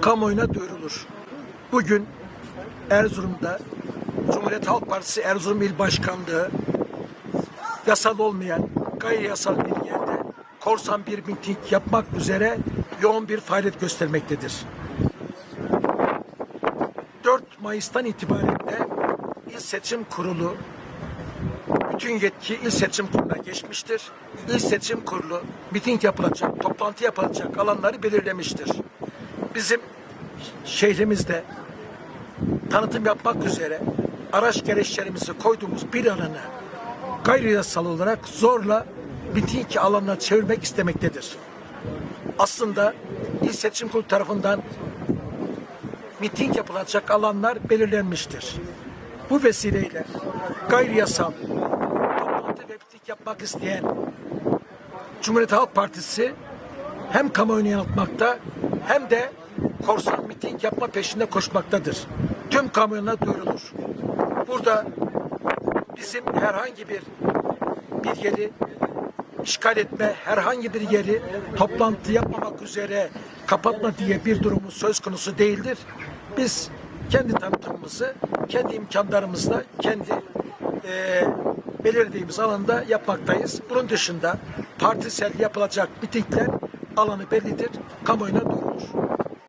kamuoyuna duyurulur. Bugün Erzurum'da Cumhuriyet Halk Partisi Erzurum İl Başkanlığı yasal olmayan gayri yasal bir yerde korsan bir miting yapmak üzere yoğun bir faaliyet göstermektedir. 4 Mayıs'tan itibaren de İl Seçim Kurulu bütün yetki İl Seçim Kurulu'na geçmiştir. İl Seçim Kurulu miting yapılacak, toplantı yapılacak alanları belirlemiştir. Bizim şehrimizde tanıtım yapmak üzere araç gereçlerimizi koyduğumuz bir alanı gayri yasal olarak zorla miting alanına çevirmek istemektedir. Aslında İl Seçim Kurulu tarafından miting yapılacak alanlar belirlenmiştir. Bu vesileyle gayri yasal toplantı ve miting yapmak isteyen Cumhuriyet Halk Partisi hem kamuoyunu yanıltmakta hem de korsan miting yapma peşinde koşmaktadır. Tüm kamuoyuna duyurulur. Burada bizim herhangi bir bir yeri işgal etme, herhangi bir yeri toplantı yapmamak üzere kapatma diye bir durumu söz konusu değildir. Biz kendi tanıtımımızı, kendi imkanlarımızla, kendi eee belirlediğimiz alanda yapmaktayız. Bunun dışında partisel yapılacak mitingler alanı bellidir, kamuoyuna duyurulur. much.